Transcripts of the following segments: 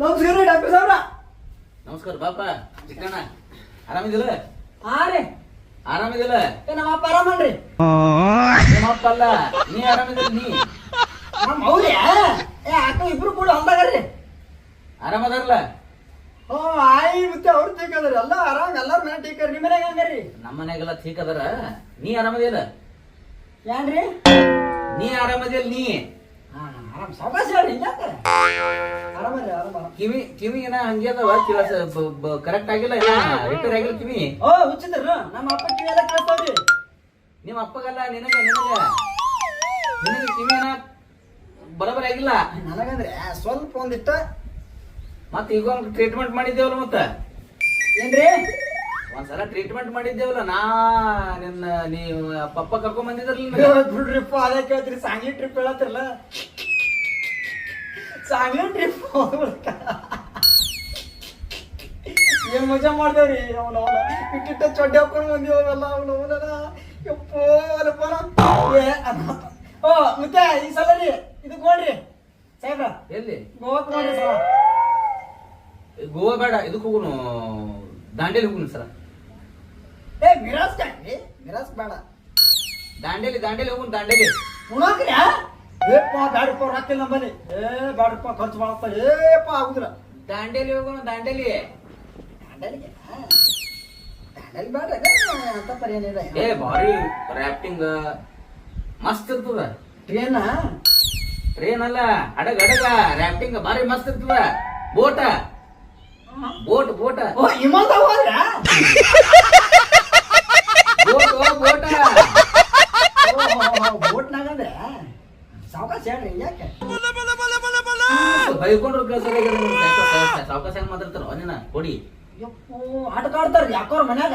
ನಮಸ್ಕಾರ ರೀ ಡಾಕ್ಟರ್ ಸಾವ್ರ. ನಮಸ್ಕಾರ ಬಾಪ ಚಿಕ್ಕಣ್ಣ. ಆರಾಮಿದಿಲ್ಲ ಹಾ ರೀ. ಆರಾಮಿದಿಲ್ಲ ಏ ನಮ್ಮ ಅಪ್ಪ ಆರಾಮನ್ರಿ ನಿಮ್ಮಪ್ಪ ಅಲ್ಲ ನೀ ಆರಾಮಿದಿಲ್ಲ ನೀ? ನಮ್ಮ ಅವ್ರಿ. ಏ ಅಕ್ಕ ಇಬ್ರು ಕೂಡ ಹೊಲ್ದಾಗರ್ರಿ ಆರಾಮದಾರಲ್ಲ ಓ ಆಯಿ ಮತ್ತೆ ಅವ್ರು ತೀಕದ್ರಿ ಎಲ್ಲ ಆರಾಮ್ ಎಲ್ಲಾರ ಮನೆ ಟೀಕರ್ ನಿಮ್ಮ ಮನೆಗೆ ಹಂಗಾರಿ? ನಮ್ಮ ಮನ್ಯಾಗೆಲ್ಲ ಠೀಕ್ ಅದಾರ ನೀ ಆರಾಮದಿಲ್ಲ ಏನ್ರಿ? ನೀ ಆರಾಮದಿಲ್ಲ ನೀ? ಕಿವಿ ಕಿವಿ ಏನ ಹಂಗೆ ಅದಾವ ಕೆಲಸ ಕರೆಕ್ಟ್ ಆಗಿಲ್ಲ ರಿಪೇರ್ ಆಗಿಲ್ಲ ಕಿವಿ. ಓ ಹುಚ್ಚಿದ್ರು. ನಮ್ಮ ಅಪ್ಪ ಕಿವಿ ಎಲ್ಲ ಕೇಳಿಸ್ತಾವ್ರಿ. ನಿಮ್ಮ ಅಪ್ಪಗಲ್ಲ ನಿನಗೆ ನಿನಗ. ನಿನಗ ಕಿವಿ ಏನ ಬರೋಬರಿ ಆಗಿಲ್ಲ? ನನಗಂದ್ರೆ ಸ್ವಲ್ಪ ಒಂದಿಷ್ಟ. ಮತ್ತೆ ಈಗ ಒಂದು ಟ್ರೀಟ್ಮೆಂಟ್ ಮಾಡಿದ್ದೇವಲ್ಲ ಮತ್ತ? ಏನ್ರಿ? ಒಂದ್ಸಲ ಟ್ರೀಟ್ಮೆಂಟ್ ಮಾಡಿದ್ದೇವಲ್ಲ. ನಾ ನಿನ್ನ ನೀವು ಪಪ್ಪ ಕರ್ಕೊಂಡ್ ಬಂದಿದ್ರಲ್ಲ ಬಿಡ್ರಿಪ್ಪ ಅದೇ ಕೇಳ್ತೀರಿ. ಸಾಂಗ್ಲಿ ಟ್ರಿಪ್ ಹೇಳತ್ತಿರಲ್ಲ. ಸಾಂಗ್ಲಿ ಟ್ರಿಪ್ ಏನ್ ಮಜಾ ಮಾಡ್ದೇವ್ರಿ? ಅವನ ಅವನ ಇಟ್ಟಿಟ್ಟ ಚೊಡ್ಡೆ ಹಾಕೊಂಡು ಬಂದಿವಲ್ಲ ಅವನ ಅವನ. ಓ ಮತ್ತೆ ಈ ಸಲ ರೀ ಇದಕ್ಕೆ ನೋಡ್ರಿ ಸಾಹೇಬ್ರ ಎಲ್ಲಿ? ಗೋವಾಕ್ ನೋಡ್ರಿ ಸಲ. ಗೋವಾ ಬೇಡ ಇದಕ್ಕೆ ಹೋಗುನು. ದಾಂಡೇಲಿ ಹೋಗುನು ಸರ ಏ ಮಿರಾಸ್ ಕಾಣ್ರಿ ಮಿರಾಸ್ ಬೇಡ. ದಾಂಡೇಲಿ ದಾಂಡೇಲಿ ಹೋಗುನು ದಾಂಡೇಲಿ. ಉಣಾಕ್ರಿ ಏಪ್ಪ ಬ್ಯಾಡಪ್ಪ ಹಾಕಿಲ್ಲ ನಮ್ಮಲ್ಲಿ. ಏ ಬ್ಯಾಡಪ್ಪ ಖರ್ಚು ಮಾಡಪ್ಪ. ಏಪ್ಪ ಆಗುದಿಲ್ಲ. ದಾಂಡೇಲಿ ಹೋಗೋಣ ದಾಂಡೇಲಿ. ದಾಂಡೇಲಿಗೆ? ದಾಂಡೇಲಿ ಬೇಡ ಅಂತ ಪರಿ ಏನಿಲ್ಲ ಏ ಭಾರಿ ರಾಫ್ಟಿಂಗ್ ಮಸ್ತ್ ಇರ್ತದ. ಟ್ರೇನ್ ಟ್ರೈನ್ ಅಲ್ಲ ಅಡಗ ಅಡಗ ರಾಫ್ಟಿಂಗ್ ಭಾರಿ ಮಸ್ತ್ ಇರ್ತದ. ಬೋಟ ಬೋಟ್ ಬೋಟ ಓ ಹಿಮಾಲ್ದಾಗ ಹೋದ್ರ? ಬೋಟ್ ಅಂದ್ರೆ ಸಾವಕಾಶ ಹೇಳ್ರಿ ಯಾಕೆ? ಬೈಕೊಂಡ್ರು ಕೆಲಸ ಸಾವಕಾಶ ಹೆಂಗ್ ಮಾತಾಡ್ತಾರ? ನೀನ ಕೊಡಿ. ಯಪ್ಪೋ ಆಟ ಆಡ್ತಾರ ಯಾಕೋರ್ ಮನ್ಯಾಗ?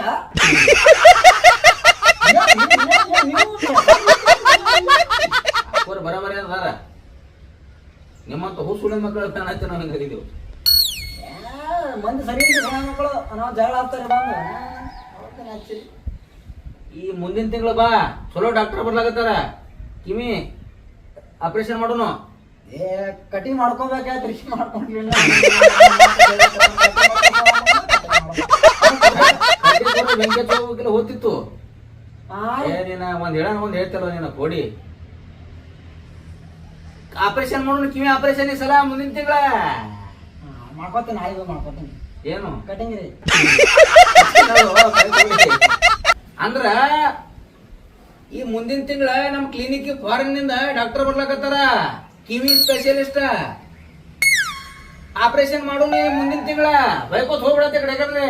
ಅವ್ರು ಬರಬರಿ ಅದಾರ? ನಿಮ್ಮಂತ ಹೂಸುಳಿ ಮಕ್ಕಳು ಫ್ಯಾನ್ ಆಯ್ತು ನಾವು ಹಿಂಗೆ ಕರೀತೀವಿ ಮಂದಿ ಸರಿ ಮಕ್ಕಳು ನಾವು ಜಗಳ ಆಗ್ತಾರೆ ಬಂದು. ಈ ಮುಂದಿನ ತಿಂಗಳು ಬಾ. ಚಲೋ ಡಾಕ್ಟರ್ ಬರ್ಲಾಗತ್ತಾರ ಕಿವಿ ಆಪರೇಷನ್ ಮಾಡೋನು? ಏ ಕಟಿಂಗ್ ಮಾಡ್ಕೋಬೇಕಾಯ್ತು ಮಾಡ್ಕೊಂಡ್ಲಿಲ್ಲ ವೆಂಕಟೇಶ್ವರ ಹೋಗಿಲ್ಲ ಹೋಗ್ತಿತ್ತು ಏ ನೀನ ಒಂದ್ ಹೇಳ ಒಂದ್ ಹೇಳ್ತಲ್ಲ ನೀನ ಕೊಡಿ ಆಪರೇಷನ್ ಮಾಡೋಣ ಕಿವಿ ಆಪರೇಷನ್ ಈ ಸಲ ಮುಂದಿನ ತಿಂಗಳ? ಆ, ಮಾಡ್ಕೊತೀನಿ ಆಯ್ತು ಮಾಡ್ಕೊತೀನಿ. ಏನು? ಕಟಿಂಗ್ ರೀ ಅಂದ್ರ ಈ ಮುಂದಿನ ತಿಂಗಳ ನಮ್ಮ ಕ್ಲಿನಿಕ್ ಫಾರಿನ್ನಿಂದ ಡಾಕ್ಟರ್ ಬರ್ಲಾಕತ್ತಾರ ಕಿವಿ ಸ್ಪೆಷಲಿಸ್ಟ್ ಆಪರೇಷನ್ ಮಾಡೋಣ ಮುಂದಿನ ತಿಂಗಳ ಬೈಕೋತ್ ಹೋಗ್ಬಿಡತ್ತೆ ಕಡೆ ಕಡ್ರಿ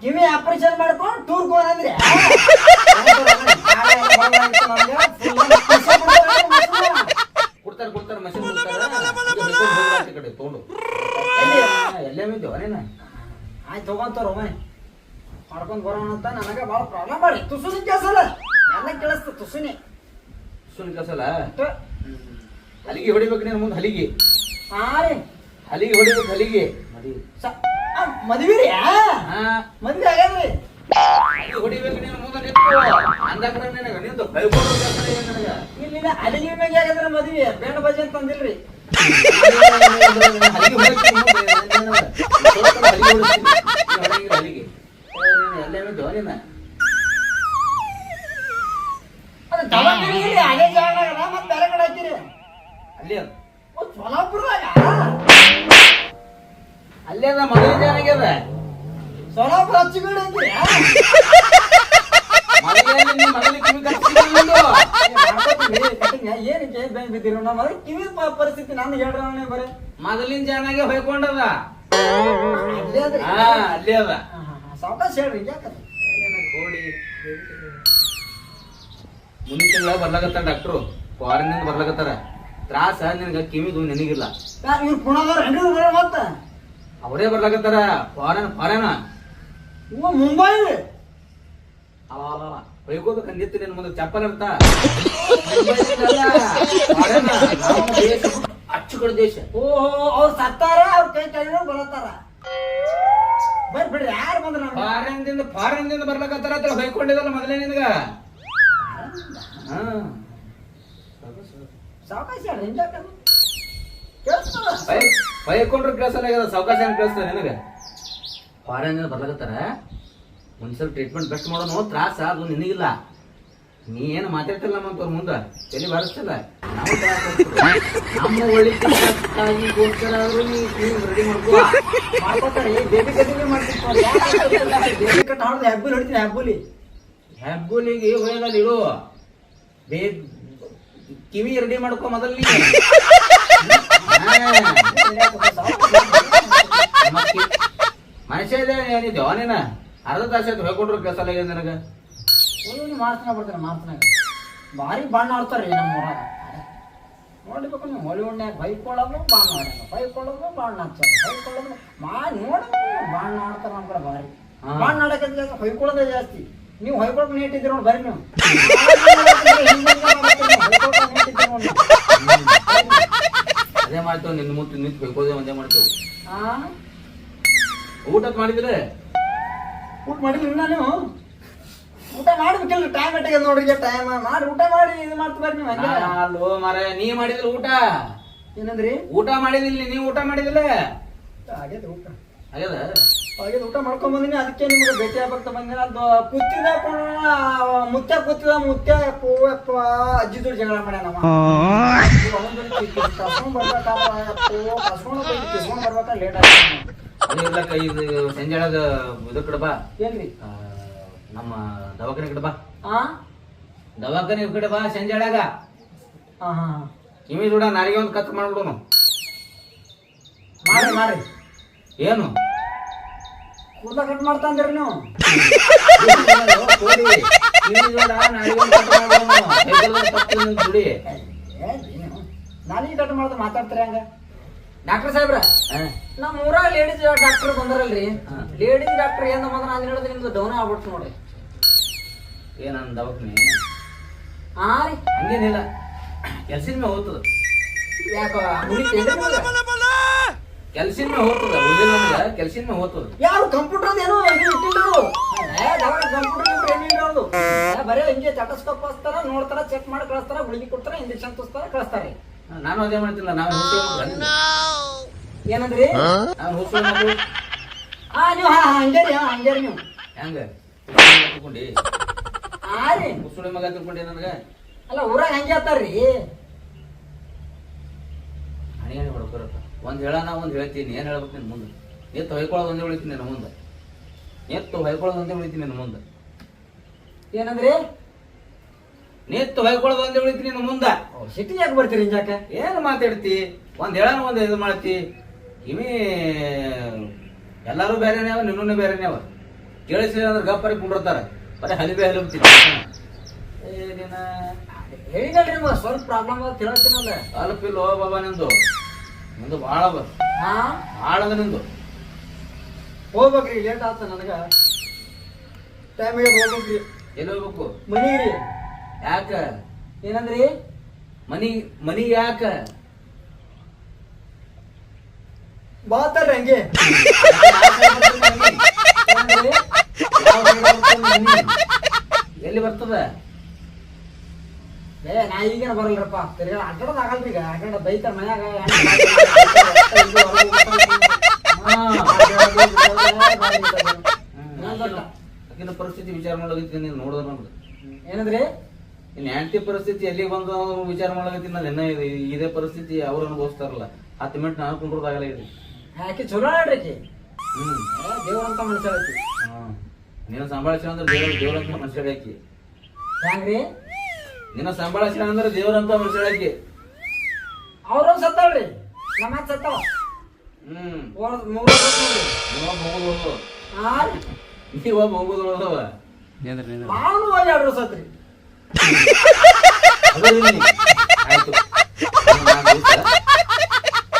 ಕಿವಿ ಆಪರೇಷನ್ ಮಾಡ್ಕೊಂಡು ಟೂರ್ ಹೋಗಂದ್ರೆ ಕೊಡ್ತಾರೆ ಕೊಡ್ತಾರೆ ಮಷಿನ್ ಕೊಡ್ತಾರ ಕಡೆ ತಗೊಂಡು ಎಲ್ಲೇ ಬಿದ್ದವ ನೀನ ಆಯ್ತು ತಗೊಂತಾರ ಮಾಡ್ಕೊಂಡ್ ಬರೋಣ ಅಂತ ನನಗೆ ಭಾಳ ಪ್ರಾಬ್ಲಮ್ ಮಾಡಿ ತುಸುನಿ ಕೇಳಿಸಲ್ಲ ಎಲ್ಲ ಕೇಳಿಸ್ತು ತುಸುನಿ. ಸುನ್ ಕಸಲ ಅಷ್ಟೇ. ಹಲಿಗೆ ಹೊಡಿಬೇಕು ನೀನು ಮುಂದೆ ಹಲಿಗೆ. ಹಾ ರೀ. ಹಲಿಗೆ ಹೊಡಿಬೇಕು ಹಲಿಗೆ. ಮದ್ವಿ ರೀ ಹಾ. ಮದ್ವಿ ಆಗ್ಯಾದ್ರಿ? ಹೊಡಿಬೇಕು ನೀನು ಮುಂದೆ ನಿಂತು ಅಂದಾಕ್ರ ನಿನಗೆ ನಿಂತು ನನಗ. ಇಲ್ಲ ಅಲ್ಲಿಗೆ ಮ್ಯಾಗೆ ಆಗ್ಯದ್ರ ಮದ್ವಿ. ಬೇಡ ಬಜೆ ಅಂತ ಅಂದಿಲ್ರಿ. ಹಲಿಗೆ ಹೊಡಿಬೇಕು ಮುಂದೆ ನೀನು. ಸ್ವಲ್ಪ ಹಲಿಗೆ ಹೊಡಿಸ್ತೀನಿ. ನೀನು ಹೊಡಂಗಿಲ್ಲ ಹಲಿಗೆ ಏ, ನೀನು ಎಲ್ಲೇ ಬಿದ್ದು ನೀನು ಅದು ದವಾಖಾನೆಗೆ ರೀ, ಅದೇ ಜಾಗದಾಗ ಮತ್ತೆ ಬೇರೆ ಕಡೆ ಹಾಕಿರಿ ಅಲ್ಲಿ ಅದ. ಸೋಲಾಪುರದಾಗ ಅಲ್ಲೇ ಅದ ಮೊದಲಿಗೆ ಏನಾಗ್ಯದ ಸೋಲಾಪುರ ಹಚ್ಚಿಬೇಡಿ ಪರಿಸ್ಥಿತಿ ನಾನು ಹೇಳ್ರ ಬರೀ. ಮೊದಲಿನ ಜನಾಗೆ ಹೊಯ್ಕೊಂಡದ. ಅಲ್ಲೇ ಅದ್ರಿ. ಹಾ ಅಲ್ಲೇ ಅದ. ಸಾವಕಾಶ ಹೇಳ್ರಿ ಯಾಕಂದ್ರೆ ಕೋಡಿ ಮುಂದಿನ ತಿಂಗಳ ಬರ್ಲಾಕತ್ತಾರ ಡಾಕ್ಟ್ರು ಫಾರಿನ್ ಬರ್ಲಾಕತ್ತಾರ. ತ್ರಾಸ ನಿನಗೆ ಕಿವಿದು ನಿನಗಿಲ್ಲ. ಇವ್ರು ಪುಣದವ್ರು ಹೆಂಡ್ರಿ ಬರ ಮತ್ತ? ಅವರೇ ಬರ್ಲಾಕತ್ತಾರ ಫಾರಿನ್ ಫಾರಿನ್ ಇವ ಮುಂಬೈ? ಬೈಕೋದು ಕಂದಿತ್ತು ನಿನ್ ಮುಂದೆ. ಚಪ್ಪಲ್ ಇರ್ತ ಅಚ್ಚುಕಡ ದೇಶ. ಓಹೋ ಅವ್ರು ಸತ್ತಾರ ಅವ್ರ ಕೈ ಕೈ ಬರತ್ತಾರ. ಬರ್ರಿ ಬಿಡ್ರಿ ಯಾರು ಬಂದ್ರ ಫಾರಿನ್ದಿಂದ ಫಾರಿನ್ ಬರ್ಲಕತ್ತಾರ ಅಂತ ಬೈಕೊಂಡಿದಲ್ಲ ಮೊದಲೇ ನಿನಗ? ಸಾವಕಾಶ ಬೈಕೊಂಡ್ರೆ ಕೇಳಿಸಲ್ಲ ಆಗ್ಯದ ಸಾವಕಾಶ ಏನ್ ಕೇಳಿಸ್ತದೆ ನಿನಗೆ? ಫಾರಿನ್ ಬರ್ಲಕತ್ತಾರ? ಒಂದ್ ಸ್ವಲ್ಪ ಟ್ರೀಟ್ಮೆಂಟ್ ಬೆಸ್ಟ್ ಮಾಡೋನು ತ್ರಾಸ ಅದು ನಿನಗಿಲ್ಲ. ನೀ ಏನು ಮಾತಾಡ್ತಿಲ್ಲ ನಮ್ಮಂತವ್ರ ಮುಂದ? ತಲೆ ಬಾರಿಸ್ತಿಲ್ಲ. ನಮ್ಮ ಒಳ್ಳಿಗೋಸ್ಕರ ಆದ್ರೂ ರೆಡಿ ಮಾಡ್ಕೋ. ಮಾಡ್ಕೊತಾರೆ ಬೇಬಿ ಕಟಿಂಗ್ ಮಾಡ್ತಿರ್ತಾರೆ ಬೇಬಿ ಕಟ್ ಹಾಡ್ದು ಹೆಬ್ಬುಲಿ ಹೊಡಿತೀನಿ ಹೆಬ್ಬುಲಿ ಹೆಬ್ಬುಲಿಗೆ ಹೋಗಲ್ಲ ಇಡು ಬೇ ಕಿವಿ ರೆಡಿ ಮಾಡ್ಕೊ ಮೊದಲ್ ನೀ ಮನುಷ್ಯ ಇದೆ ಅವನೇನ ಅರ್ಧ ತಾಸ ಹೇಳ್ಕೊಟ್ರು ಕೆಲಸ ನನಗ? ಒಳ್ಳೆ ಮಾಡ್ತಾನೆ ಬರ್ತಾರೆ ಮಾಡ್ತಾನೆ ಭಾರಿ ಬಣ್ಣ ಆಡ್ತಾರೆ ನಮ್ಮ ಊರಾಗ. ನೋಡ್ಬೇಕು ನೀವು ಹೊಲಿವುಡ್ನ್ಯಾಗ ಬೈಕೊಳ್ಳೋದು ಬಾಣ ಆಡೋದು ಬೈಕೊಳ್ಳೋದು ಬಾಣ ಹಚ್ಚೋದು ಬೈಕೊಳ್ಳೋದು ಮಾ ನೋಡೋದು ಬಾಣ ಆಡ್ತಾರೆ ನಮ್ಮ ಕಡೆ ಭಾರಿ. ಬಾಣ ಆಡೋಕೆ ಜಾಸ್ತಿ ಹೊಯ್ಕೊಳ್ಳೋದೇ ಜಾಸ್ತಿ. ನೀವು ಹೊಯ್ಕೊಳಕ್ ನೀಟ್ ಇದ್ದೀರಿ ನೋಡಿ ಬರ್ರಿ ನೀವು. ಅದೇ ಮಾಡ್ತೇವೆ ನಿನ್ನ ಮುಂದೆ ನಿಂತು ಬೈಕೋದೇ ಒಂದೇ ಮಾಡ್ತೇವೆ ಆ? ಊಟತ್ ಮಾಡಿದ್ರೆ? ಊಟ ಮಾಡಿದ್ರಿಂದ ನಾನು ಊಟ ಮಾಡ್ಬೇಕಲ್ಲ ಟೈಮ್ ಇಟ್ಟಿಗೆ ನೋಡ್ರಿ ಟೈಮ್ ಮಾಡಿ ಊಟ ಮಾಡಿ ಇದು ಮಾಡ್ತಾರೆ ನೀವು ಹಂಗೆ ಅಲ್ಲೋ ಮರ ನೀ ಮಾಡಿದಿಲ್ಲ ಊಟ? ಏನಂದ್ರಿ? ಊಟ ಮಾಡಿದಿಲ್ಲ ನೀ ಊಟ ಮಾಡಿದಿಲ್ಲ? ಆಗ್ಯದ ಊಟ. ಆಗ್ಯದ? ಆಗ್ಯದ ಊಟ ಮಾಡ್ಕೊಂಡ್ ಬಂದಿನಿ ಅದಕ್ಕೆ ನಿಮ್ಗೆ ಭೇಟಿ ಆಗ್ಬೇಕಂತ ಬಂದಿನ. ಅದು ಕೂತಿದ ಮುತ್ಯ ಕೂತಿದ ಮುತ್ಯ ಅಪ್ಪ ಯಪ್ಪ ಅಜ್ಜಿ ದುಡ್ಡು ಜಗಳ ಮಾಡ್ಯಾನ ಕಸ್ಕೊಂಡ್ ಬರ್ಬೇಕಾ ಲೇಟ್ ಆಯ್ತು. ಸಂಜೆ ಇರ್ಲಕ್ಕ ಇದು ಸಂಜೆಳದ ಇದು ಕಡೆ ಬಾ. ಏನ್ರಿ? ನಮ್ಮ ದವಾಖಾನೆ ಕಡೆ ಬಾ. ಆ? ದವಾಖಾನೆ ಕಡೆ ಬಾ ಸಂಜೆಳಾಗ ಹಾ ಹಾ. ಕಿವಿ ಜೋಡ ನಾಳೆಗೆ ಒಂದು ಕತ್ ಮಾಡ್ಬಿಡೋನು. ಮಾಡಿ ಮಾಡಿ. ಏನು? ಕೂದಲ ಕಟ್ ಮಾಡ್ತಾ ಅಂದ್ರಿ ನೀವು? ನಾಳೆ ಕಿವಿ ಒಂದು ಕಟ್ ಮಾಡ್ಬಿಡೋನು. ಮಾಡ್ದೆ ಮಾತಾಡ್ತಾರೆ ಹಂಗ? ಡಾಕ್ಟರ್ ಸಾಹೇಬ್ರ ನಮ್ಮ ಊರಾಗ ಲೇಡೀಸ್ ಡಾಕ್ಟರ್ ಬಂದಾರಲ್ರಿ. ಲೇಡೀಸ್ ಡಾಕ್ಟರ್ ಏನ್ ಬಂದ್ರ ನಾನು ಹೇಳಿದ್ರೆ ನಿಮ್ದು ಡೌನ್ ಆಗ್ಬಿಡ್ತು ನೋಡಿ. ಏನಂದ ದವಾಖಾನೆ? ಹಾ ರೀ. ಹಂಗೇನಿಲ್ಲ. ಕೆಲ್ಸಿನ ಮೇಲೆ ಹೋಗ್ತದ. ಯಾಕ? ಕೆಲ್ಸಿನ ಮೇಲೆ ಹೋಗ್ತದ ಉಳಿದಿಲ್ಲ ನಮ್ಗೆ ಕೆಲ್ಸಿನ ಮೇಲೆ ಹೋಗ್ತದ. ಯಾರು ಕಂಪ್ಯೂಟರ್ ಏನೋ ಇಟ್ಟಿದ್ರು. ಕಂಪ್ಯೂಟರ್ ಏನಿಲ್ಲ ಬರೇ ಹಿಂಗೆ ಚಟಸ್ಕೋಪ್ ಹಚ್ತಾರ ನೋಡ್ತಾರ ಚೆಕ್ ಮಾಡಿ ಕಳಿಸ್ತಾರ ಗುಳಿಗೆ ಕೊಡ್ತಾರ ಇಂಜೆಕ್ಷನ್ ತೋರಿಸ್ತಾರ ಕಳಿಸ್ತಾರೆ. ನಾನು ಅದೇ ಮಾಡ್ತಿಲ್ಲ ನಾವು ಹುಸಿ ಏನಂದ್ರಿ? ನಾನು ಹುಸು ಮಗು ಹಾ ನೀವು ಹಾ ಹಾ, ಹಂಗೆ ರೀ ಹಾ, ನೀವು. ಹೆಂಗ? ತಿಳ್ಕೊಂಡಿ. ಹಾ ರೀ. ಹುಸುಳಿ ಮಗ ತಿಳ್ಕೊಂಡಿ ನನಗೆ. ಅಲ್ಲ ಊರಾಗ ಹಂಗೆ ಹೇಳ್ತಾರ್ರಿ ಹಣಿ ಹಣಿ ಹೊಡ್ಕೊರಪ್ಪ ಒಂದ್ ಹೇಳ ನಾ ಒಂದ್ ಹೇಳ್ತೀನಿ. ಏನ್ ಹೇಳ್ಬೇಕು ನಿನ್ ಮುಂದೆ? ಎತ್ತು ಹೊಯ್ಕೊಳ್ಳೋದು ಒಂದೇ ಉಳಿತೀನಿ ನಿನ್ನ ಮುಂದೆ. ಎತ್ತು ಹೊಯ್ಕೊಳ್ಳೋದು ಒಂದೇ ಉಳಿತೀನಿ ನಿನ್ನ ಮುಂದೆ. ಏನಂದ್ರಿ? ನೆತ್ತು ಹೊಯ್ಕೊಳ್ಳೋದು ಒಂದೇ ಉಳಿತೀನಿ ನಿನ್ನ ಮುಂದೆ. ಸಿಟಿ ಯಾಕೆ ಬರ್ತೀರಿ ಹಿಂಜಾಕ ಏನು ಮಾತಾಡ್ತಿ? ಒಂದ್ ಹೇಳನ ಒಂದ್ ಇದು ಮಾಡ್ತಿ. ಕಿವಿ ಎಲ್ಲಾರು ಬೇರೆನೇ ಅವ ನಿನ್ನೂ ಬೇರೆನೇ ಅವ. ಕೇಳಿಸಿಲ್ಲ ಅಂದ್ರೆ ಗಪ್ಪರಿ ಕುಂಡಿರ್ತಾರ ಬರೀ ಹಲಿಬೆ ಹಲಿಬ್ತೀನಿ ಏನಿನ ಹೇಳಿದಲ್ರಿ ನಿಮ್ಗೆ ಸ್ವಲ್ಪ ಪ್ರಾಬ್ಲಮ್ ಅದ ಕೇಳ್ತೀನಲ್ಲ ಅಲ್ಪಿಲ್ಲ ಓ ಬಾಬಾ ನಿಂದು. ನಿಂದು ಭಾಳ ಅವ ಭಾಳ ಅದ ನಿಂದು. ಹೋಗ್ಬೇಕ್ರಿ ಲೇಟ್ ಆತ ನನಗ. ಟೈಮಿಗೆ ಹೋಗ್ಬೇಕ್ರಿ. ಎಲ್ಲಿ ಹೋಗ್ಬೇಕು? ಮನಿಗೆ ಯಾಕ? ಏನಂದ್ರಿ? ಮನಿ ಮನಿ ಯಾಕ? ಬಾತಾರ್ರಿ ಹಂಗೆ? ಎಲ್ಲಿ ಬರ್ತದ? ಏ ನಾ ಈಗೇನ ಬರಲ್ರಪ್ಪ. ತಿರ್ಗಾ ಅಡ್ಡಾಡೋದ್ ಆಗಲ್ರಿ ಈಗ. ಅಡ್ಡಾಡ ಬೈತಾರ ಮನ್ಯಾಗ. ಪರಿಸ್ಥಿತಿ ವಿಚಾರ ಮಾಡಲಿಕ್ಕೆ ನೀನು ನೋಡಿದ್ರೆ ನಮ್ದು ಏನಂದ್ರಿ? ಇನ್ನು ಆಂಟಿ ಪರಿಸ್ಥಿತಿ ಎಲ್ಲಿ ಬಂದು ವಿಚಾರ ಮಾಡಲಿಕ್ಕೆ ನಾನು ಇನ್ನ ಇದೆ ಇದೇ ಪರಿಸ್ಥಿತಿ ಅವ್ರು ಅನುಭವಿಸ್ತಾರಲ್ಲ ಹತ್ತು ಮಿನಿಟ್ ನಾನು ಕುಂಡ್ರದಾಗಲ್ಲ ಇದು ಆಕೆ ಚಲೋ ಆಡ್ರಿ ಆಕಿ. ಹ್ಮ್. ಮನುಷ್ಯ ಆಕಿ. ಹಾ. ನೀನು ಸಂಭಾಳಿಸಿ ಅಂದ್ರೆ ದೇವ್ರ ದೇವ್ರಂತ ಮನುಷ್ಯಳಾಕಿ ಹೆಂಗ್ರಿ? ನಿನ್ನ ಸಂಭಾಳಿಸಿ ಅಂದ್ರೆ ದೇವ್ರಂತ ಮನುಷ್ಯಳಾಕಿ ಅವ್ರು ಸತ್ತವ್ರಿ. ನಮ್ಮ ಸತ್ತವ. ಹ್ಮ್. ಮೂರ್ ವರ್ಷ ನೋಡ್ರಿ. ನೀವ ಹೋಗುದು ಹೋಗುದು ಅದಾವ ಮಾವನು ಹೋಗಿ ಎರಡು ಸತ್ರಿ ಅದು ಇಲ್ಲಿ. ಆಯ್ತು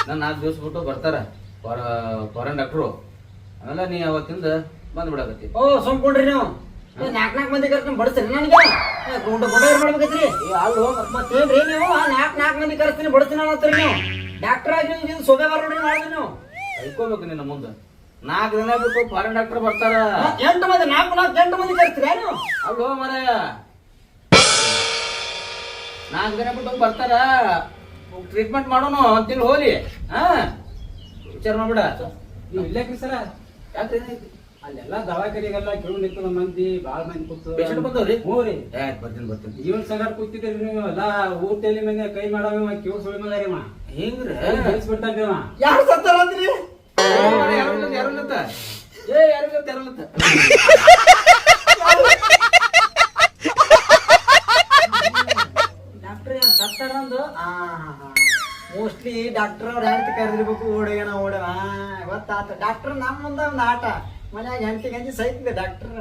ನಾನು ನಾಲ್ಕು ದಿವ್ಸ ನಾಲ್ಕು ಬಿಟ್ಟು ಬರ್ತಾರ. Foreign doctor. ಆಮೇಲೆ ನೀ ಅವತ್ತಿಂದ ಬಂದ್ಬಿಡಕತ್ತಿ. ಓ ಸುಮ್ಕೊಂಡ್ರಿ ನೀವು. ನಾಲ್ಕು ನಾಕ್ ಮಂದಿ ಕರ್ಕೊಂಡು ಬಡಿಸ್ತೀನಿ ನನಗೆ ಗುಂಡ ಗುಂಡ ಮಾಡ್ಬೇಕೈತ್ರಿ? ಅಲ್ಲೋ ಮತ್ತೇನ್ರಿ ನೀವು? ನಾಲ್ಕು ನಾಕ್ ಮಂದಿ ಕರ್ಸ್ತೀನಿ ಬಡಿಸ್ತೀನಿ ಅನ್ನತ್ತೀರಿ ನೀವು. ಡಾಕ್ಟರ್ ಆಗಿ ನಿಮ್ಗೆ ಇದು ಸೊಬೆ ಬರೋಣ ಮಾಡಿದ್ರಿ ನೀವು. ಕೈಕೋಬೇಕು ನಿನ್ನ ಮುಂದೆ. ನಾಲ್ಕು ದಿನ ಬಿಟ್ಟು ಫಾರಿನ್ ಡಾಕ್ಟರ್ ಬರ್ತಾರ. ಎಂಟು ಮಂದಿ ನಾಲ್ಕು ನಾಲ್ಕು ಎಂಟು ಮಂದಿ ಕರ್ಸ್ತೀರಾ ನೀವು? ಅಲ್ಲೋ ಮರ ನಾಲ್ಕು ದಿನ ಬಿಟ್ಟು ಬರ್ತಾರ. ಟ್ರೀಟ್ಮೆಂಟ್ ಮಾಡೋಣ ಅಂತೇಳಿ ಹೋಲಿ. ಹಾ? ವಿಚಾರ ಮಾಡ್ಬೇಡ. ನೀವು ಇಲ್ಲೇಕ್ರಿ ಸರ ಯಾಕೆ ಅಲ್ಲೆಲ್ಲ ದವಾಖಾನಿಗೆಲ್ಲ ಕೇಳು ನಮ್ಮ ಮಂದಿ ಬಾಳ ಮಂದಿ ಕೂತು. ಪೇಷಂಟ್ ಬಂದವ್ರಿ? ಹ್ಞೂ ರೀ. ಏ ಬರ್ತೀನಿ ಬರ್ತೀನಿ. ಇವನ್ ಸಂಗಾರ ಕೂತಿದ್ರಿ ನೀವು. ಎಲ್ಲ ಊರ್ ತಲೆ ಮಂದಿ ಕೈ ಮಾಡವ ಕಿವ್ ಸುಳಿ ಮಗಾರಿ ಅವ. ಹಿಂಗ್ರಿ? ಬಿಡ್ತಾನ್ರಿ ಅವ. ಯಾರು ಸತ್ತಾರಂದ್ರಿ ಯಾರು ಯಾರು ಯಾರು ಯಾರು ಏ ಯಾರು ಯಾರು ಇಲ್ಲಂತ? ಡಾಕ್ಟರ್ ಸತ್ತಾರಂದು ಮೋಸ್ಟ್ಲಿ ಡಾಕ್ಟರ್ ಅವ್ರ ಹೆಂಡತಿ ಕರೆದಿರ್ಬೇಕು ಓಡೋಣ ಓಡೋಣ ಗೊತ್ತಾತ ಡಾಕ್ಟರ್ ನಮ್ಮ ಮುಂದೆ ಒಂದು ಆಟ. ಮನ್ಯಾಗ ಹೆಂಡತಿ ಗಂಜಿ ಸಹಿತ ಡಾಕ್ಟರ್.